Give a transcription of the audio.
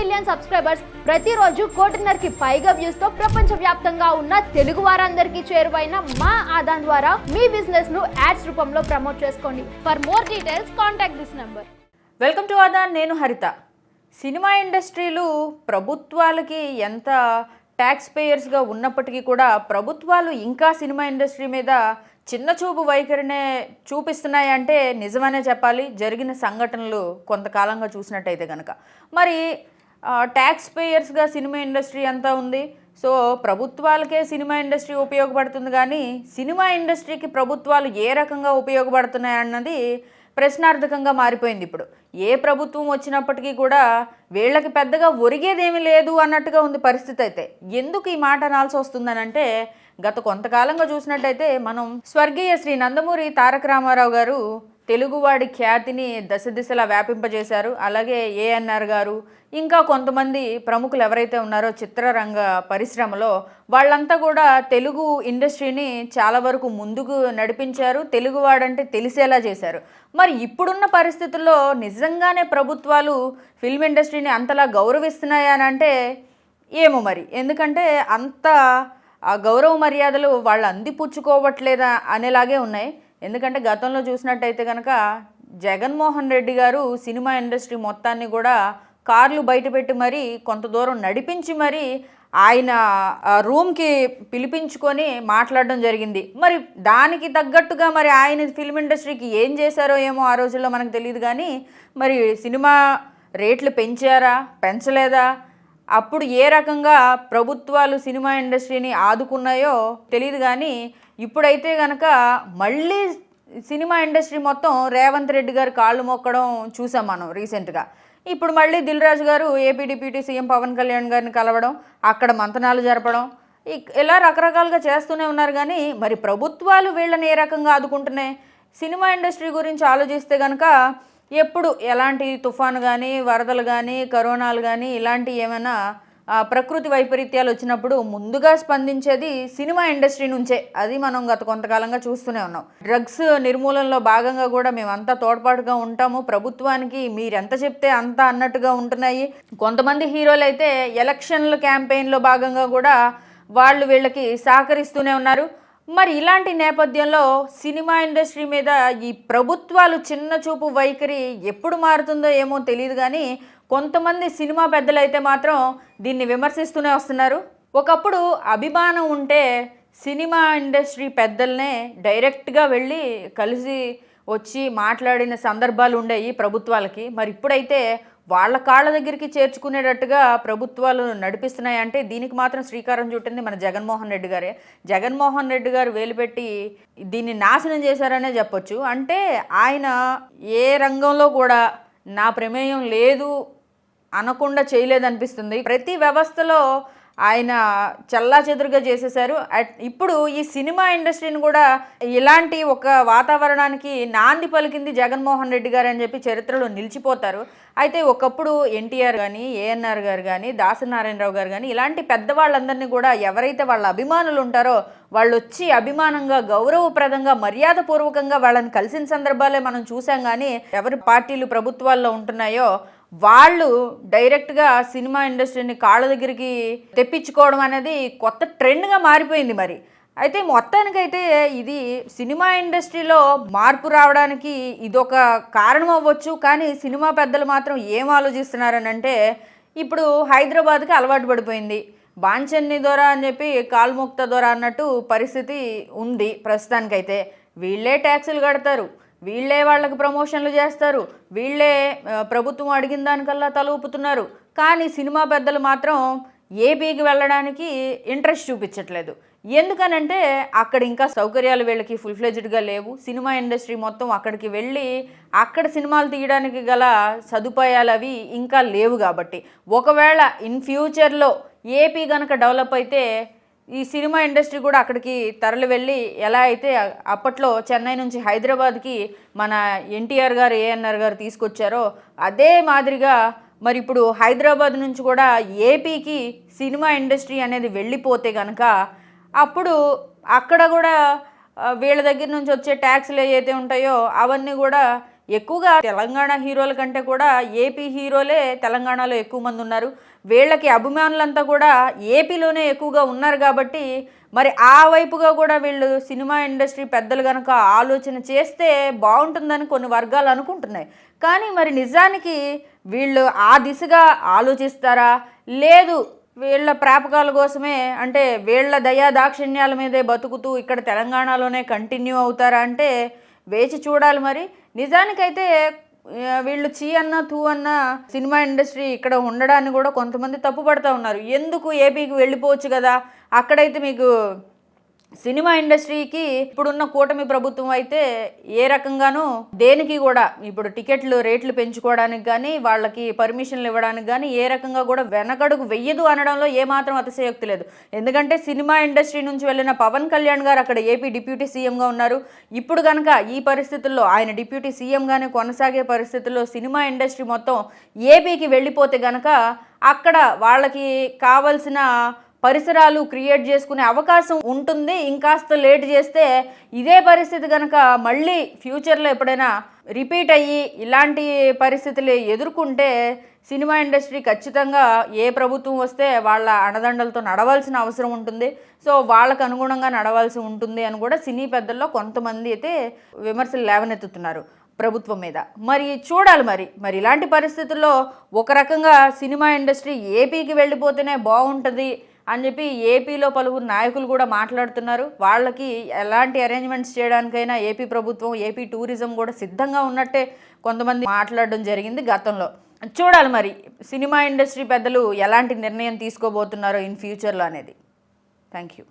Million subscribers ప్రతిరోజు కోటిన్నరకి పైగా వ్యూస్తో ప్రపంచ వ్యాప్తంగా ఉన్న తెలుగు వారందరికీ చేరువైన మా ఆదాన్ ద్వారా మీ బిజినెస్ను యాడ్స్ రూపంలో ప్రమోట్ చేసుకోండి. For more details contact this number welcome to Aadan నేను హరిత. సినిమా ఇండస్ట్రీలు ప్రభుత్వాలకి ఎంత ట్యాక్స్ పేయర్స్గా ఉన్నప్పటికీ కూడా ప్రభుత్వాలు ఇంకా సినిమా ఇండస్ట్రీ మీద చిన్న చూపు వైఖరినే చూపిస్తున్నాయి అంటే నిజమనే చెప్పాలి. జరిగిన సంఘటనలు కొంతకాలంగా చూసినట్టయితే కనుక మరి ట్యాక్స్ పేయర్స్గా సినిమా ఇండస్ట్రీ అంతా ఉంది. సో ప్రభుత్వాలకే సినిమా ఇండస్ట్రీ ఉపయోగపడుతుంది కానీ సినిమా ఇండస్ట్రీకి ప్రభుత్వాలు ఏ రకంగా ఉపయోగపడుతున్నాయి అన్నది ప్రశ్నార్థకంగా మారిపోయింది ఇప్పుడు. ఏ ప్రభుత్వం వచ్చినప్పటికీ కూడా వీళ్ళకి పెద్దగా ఒరిగేదేమీ లేదు అన్నట్టుగా ఉంది పరిస్థితి అయితే. ఎందుకు ఈ మాట అనాల్సి వస్తుందనంటే గత కొంతకాలంగా చూసినట్టయితే మనం స్వర్గీయ శ్రీ నందమూరి తారక రామారావు గారు తెలుగువాడి ఖ్యాతిని దశ దిశలా వ్యాపింపజేశారు. అలాగే ఏఎన్ఆర్ గారు ఇంకా కొంతమంది ప్రముఖులు ఎవరైతే ఉన్నారో చిత్రరంగ పరిశ్రమలో వాళ్ళంతా కూడా తెలుగు ఇండస్ట్రీని చాలా వరకు ముందుకు నడిపించారు. తెలుగువాడంటే తెలిసేలా చేశారు. మరి ఇప్పుడున్న పరిస్థితుల్లో నిజంగానే ప్రభుత్వాలు ఫిల్మ్ ఇండస్ట్రీని అంతలా గౌరవిస్తున్నాయనంటే అంటే ఏమో మరి. ఎందుకంటే అంత ఆ గౌరవ మర్యాదలు వాళ్ళు అందిపుచ్చుకోవట్లేదా అనేలాగే ఉన్నాయి. ఎందుకంటే గతంలో చూసినట్టయితే కనుక జగన్మోహన్ రెడ్డి గారు సినిమా ఇండస్ట్రీ మొత్తాన్ని కూడా కార్లు బయటపెట్టి మరీ కొంత దూరం నడిపించి మరీ ఆయన ఆ, రూమ్కి పిలిపించుకొని మాట్లాడడం జరిగింది. మరి దానికి తగ్గట్టుగా మరి ఆయన ఫిల్మ్ ఇండస్ట్రీకి ఏం చేశారో ఏమో ఆ రోజుల్లో మనకు తెలియదు కానీ మరి సినిమా రేట్లు పెంచారా పెంచలేదా అప్పుడు ఏ రకంగా ప్రభుత్వాలు సినిమా ఇండస్ట్రీని ఆదుకున్నాయో తెలియదు కానీ ఇప్పుడైతే కనుక మళ్ళీ సినిమా ఇండస్ట్రీ మొత్తం రేవంత్ రెడ్డి గారు కాళ్ళు మొక్కడం చూసాం మనం రీసెంట్గా. ఇప్పుడు మళ్ళీ దిల్ రాజు గారు AP deputy CM Pawan Kalyan గారిని కలవడం అక్కడ మంతనాలు జరపడం ఇలా రకరకాలుగా చేస్తూనే ఉన్నారు కానీ మరి ప్రభుత్వాలు వీళ్ళని ఏ రకంగా ఆదుకుంటున్నాయి? సినిమా ఇండస్ట్రీ గురించి ఆలోచిస్తే కనుక ఎప్పుడు ఎలాంటి తుఫాను కానీ వరదలు కానీ కరోనాలు కానీ ఇలాంటివి ఏమైనా ప్రకృతి వైపరీత్యాలు వచ్చినప్పుడు ముందుగా స్పందించేది సినిమా ఇండస్ట్రీ నుంచే. అది మనం గత కొంతకాలంగా చూస్తూనే ఉన్నాం. డ్రగ్స్ నిర్మూలనలో భాగంగా కూడా మేమంతా తోడ్పాటుగా ఉంటాము. ప్రభుత్వానికి మీరు ఎంత చెప్తే అంత అన్నట్టుగా ఉంటున్నాయి. కొంతమంది హీరోలు అయితే ఎలక్షన్ల క్యాంపెయిన్లో భాగంగా కూడా వాళ్ళు వీళ్ళకి సహకరిస్తూనే ఉన్నారు. మరి ఇలాంటి నేపథ్యంలో సినిమా ఇండస్ట్రీ మీద ఈ ప్రభుత్వాలు చిన్న చూపు వైఖరి ఎప్పుడు మారుతుందో ఏమో తెలియదు కానీ కొంతమంది సినిమా పెద్దలు అయితే మాత్రం దీన్ని విమర్శిస్తూనే వస్తున్నారు. ఒకప్పుడు అభిమానం ఉంటే సినిమా ఇండస్ట్రీ పెద్దల్నే డైరెక్ట్గా వెళ్ళి కలిసి వచ్చి మాట్లాడిన సందర్భాలు ఉండేవి ప్రభుత్వాలకి. మరి ఇప్పుడైతే వాళ్ళ కాళ్ళ దగ్గరికి చేర్చుకునేటట్టుగా ప్రభుత్వాలు నడిపిస్తున్నాయి అంటే దీనికి మాత్రం శ్రీకారం చుట్టింది మన జగన్మోహన్ రెడ్డి గారే. జగన్మోహన్ రెడ్డి గారు వేలుపెట్టి దీన్ని నాశనం చేశారనే చెప్పొచ్చు. అంటే ఆయన ఏ రంగంలో కూడా నా ప్రమేయం లేదు అనకుండా చేయలేదనిపిస్తుంది. ప్రతి వ్యవస్థలో ఆయన చల్లా చెదురుగా చేసేశారు. అట్- ఇప్పుడు ఈ సినిమా ఇండస్ట్రీని కూడా ఇలాంటి ఒక వాతావరణానికి నాంది పలికింది జగన్మోహన్ రెడ్డి గారు అని చెప్పి చరిత్రలో నిలిచిపోతారు. అయితే ఒకప్పుడు ఎన్టీఆర్ కానీ ఏఎన్ఆర్ గారు కానీ దాసనారాయణరావు గారు కానీ ఇలాంటి పెద్దవాళ్ళందరినీ కూడా ఎవరైతే వాళ్ళ అభిమానులు ఉంటారో వాళ్ళు వచ్చి అభిమానంగా గౌరవప్రదంగా మర్యాదపూర్వకంగా వాళ్ళని కలిసిన సందర్భాలే మనం చూసాం కానీ ఎవరి పార్టీలు ప్రభుత్వాల్లో ఉంటున్నాయో వాళ్ళు డైరెక్ట్గా సినిమా ఇండస్ట్రీని కాళ్ళ దగ్గరికి తెప్పించుకోవడం అనేది కొత్త ట్రెండ్గా మారిపోయింది మరి. అయితే మొత్తానికైతే ఇది సినిమా ఇండస్ట్రీలో మార్పు రావడానికి ఇదొక కారణం అవ్వచ్చు. కానీ సినిమా పెద్దలు మాత్రం ఏం ఆలోచిస్తున్నారని అంటే ఇప్పుడు హైదరాబాద్కి అలవాటు పడిపోయింది. బాంచన్ని దొర అని చెప్పి కాల్ముక్త దొర అన్నట్టు పరిస్థితి ఉంది ప్రస్తుతానికైతే. వీళ్ళే ట్యాక్సులు కడతారు. వీళ్ళే వాళ్ళకి ప్రమోషన్లు చేస్తారు. వీళ్ళే ప్రభుత్వం అడిగిన దానికల్లా తలూపుతున్నారు కానీ సినిమా పెద్దలు మాత్రం ఏపీకి వెళ్ళడానికి ఇంట్రెస్ట్ చూపించట్లేదు. ఎందుకనంటే అక్కడ ఇంకా సౌకర్యాలు వీళ్ళకి ఫుల్ ఫ్లెజ్డ్గా లేవు. సినిమా ఇండస్ట్రీ మొత్తం అక్కడికి వెళ్ళి అక్కడ సినిమాలు తీయడానికి గల సదుపాయాలు అవి ఇంకా లేవు కాబట్టి. ఒకవేళ ఇన్ ఫ్యూచర్లో ఏపీ కనుక డెవలప్ అయితే ఈ సినిమా ఇండస్ట్రీ కూడా అక్కడికి తరలి వెళ్ళి ఎలా అయితే అప్పట్లో చెన్నై నుంచి హైదరాబాద్కి మన ఎన్టీఆర్ గారు ఏఎన్ఆర్ గారు తీసుకొచ్చారో అదే మాదిరిగా మరి ఇప్పుడు హైదరాబాద్ నుంచి కూడా ఏపీకి సినిమా ఇండస్ట్రీ అనేది వెళ్ళిపోతే కనుక అప్పుడు అక్కడ కూడా వీళ్ళ దగ్గర నుంచి వచ్చే ట్యాక్స్లు ఏవైతే ఉంటాయో అవన్నీ కూడా ఎక్కువగా తెలంగాణ హీరోల కంటే కూడా ఏపీ హీరోలే తెలంగాణలో ఎక్కువ మంది ఉన్నారు. వీళ్ళకి అభిమానులంతా కూడా ఏపీలోనే ఎక్కువగా ఉన్నారు కాబట్టి మరి ఆ వైపుగా కూడా వీళ్ళు సినిమా ఇండస్ట్రీ పెద్దలు కనుక ఆలోచన చేస్తే బాగుంటుందని కొన్ని వర్గాలు అనుకుంటున్నాయి. కానీ మరి నిజానికి వీళ్ళు ఆ దిశగా ఆలోచిస్తారా? లేదు వీళ్ళ ప్రాపకాల కోసమే అంటే వీళ్ళ దయా దాక్షిణ్యాల మీదే బతుకుతూ ఇక్కడ తెలంగాణలోనే కంటిన్యూ అవుతారా అంటే వేచి చూడాలి మరి. నిజానికైతే వీళ్ళు చీ అన్న తూ అన్న సినిమా ఇండస్ట్రీ ఇక్కడ ఉండడాన్ని కూడా కొంతమంది తప్పుపడతా ఉన్నారు. ఎందుకు ఏపీకి వెళ్ళిపోవచ్చు కదా? అక్కడైతే మీకు సినిమా ఇండస్ట్రీకి ఇప్పుడున్న కూటమి ప్రభుత్వం అయితే ఏ రకంగానూ దేనికి కూడా ఇప్పుడు టికెట్లు రేట్లు పెంచుకోవడానికి కానీ వాళ్ళకి పర్మిషన్లు ఇవ్వడానికి కానీ ఏ రకంగా కూడా వెనకడుగు వెయ్యదు అనడంలో ఏమాత్రం అతిశయోక్తి లేదు. ఎందుకంటే సినిమా ఇండస్ట్రీ నుంచి వెళ్ళిన పవన్ కళ్యాణ్ గారు అక్కడ ఏపీ డిప్యూటీ సీఎంగా ఉన్నారు. ఇప్పుడు కనుక ఈ పరిస్థితుల్లో ఆయన డిప్యూటీ సీఎంగానే కొనసాగే పరిస్థితుల్లో సినిమా ఇండస్ట్రీ మొత్తం ఏపీకి వెళ్ళిపోతే గనక అక్కడ వాళ్ళకి కావలసిన పరిసరాలు క్రియేట్ చేసుకునే అవకాశం ఉంటుంది. ఇంకాస్త లేట్ చేస్తే ఇదే పరిస్థితి కనుక మళ్ళీ ఫ్యూచర్లో ఎప్పుడైనా రిపీట్ అయ్యి ఇలాంటి పరిస్థితులు ఎదుర్కొంటే సినిమా ఇండస్ట్రీ ఖచ్చితంగా ఏ ప్రభుత్వం వస్తే వాళ్ళ అండదండలతో నడవాల్సిన అవసరం ఉంటుంది. సో వాళ్ళకు అనుగుణంగా నడవాల్సి ఉంటుంది అని కూడా సినీ పెద్దల్లో కొంతమంది అయితే విమర్శలు లేవనెత్తుతున్నారు ప్రభుత్వం మీద. మరి చూడాలి మరి. మరి ఇలాంటి పరిస్థితుల్లో ఒక రకంగా సినిమా ఇండస్ట్రీ ఏపీకి వెళ్ళిపోతేనే బాగుంటుంది అని చెప్పి ఏపీలో పలువురు నాయకులు కూడా మాట్లాడుతున్నారు. వాళ్ళకి ఎలాంటి అరేంజ్మెంట్స్ చేయడానికైనా ఏపీ ప్రభుత్వం ఏపీ టూరిజం కూడా సిద్ధంగా ఉన్నట్టే కొంతమంది మాట్లాడడం జరిగింది గతంలో. చూడాలి మరి సినిమా ఇండస్ట్రీ పెద్దలు ఎలాంటి నిర్ణయం తీసుకోబోతున్నారో ఇన్ ఫ్యూచర్లో అనేది. Thank you